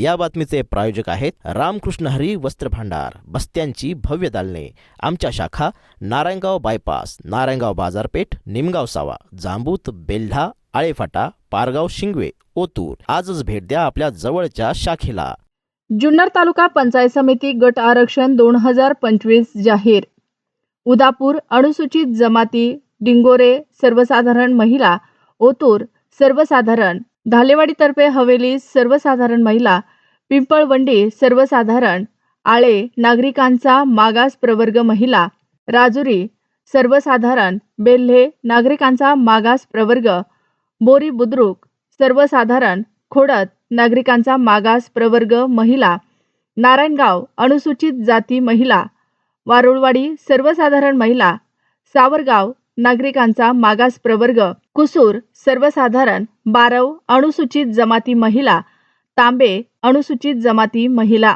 या बातमीचे प्रायोजक आहेत रामकृष्ण हरी वस्त्र भांडार बस्त्यांची भव्य दालने. आमच्या शाखा नारायणगाव बायपास नारायणगाव बाजारपेठ निमगाव सावा जांबूत बेल्ढा आळेफाटा पारगाव शिंगवे ओतूर. आजच भेट द्या आपल्या जवळच्या शाखेला. जुन्नर तालुका पंचायत समिती गट आरक्षण दोन हजार पंचवीस जाहीर. उदापूर अनुसूचित जमाती डिंगोरे सर्वसाधारण महिला ओतूर सर्वसाधारण. धालेवाडीतर्फे हवेली सर्वसाधारण महिला पिंपळवंडी सर्वसाधारण आळे नागरिकांचा मागास प्रवर्ग महिला राजुरी सर्वसाधारण बेल्हे नागरिकांचा मागास प्रवर्ग बोरी बुद्रुक सर्वसाधारण खोडत नागरिकांचा मागास प्रवर्ग महिला नारायणगाव अनुसूचित जाती महिला वारुळवाडी सर्वसाधारण महिला सावरगाव नागरिकांचा मागास प्रवर्ग कुसूर सर्वसाधारण बारव अनुसूचित जमाती महिला तांबे अनुसूचित जमाती महिला.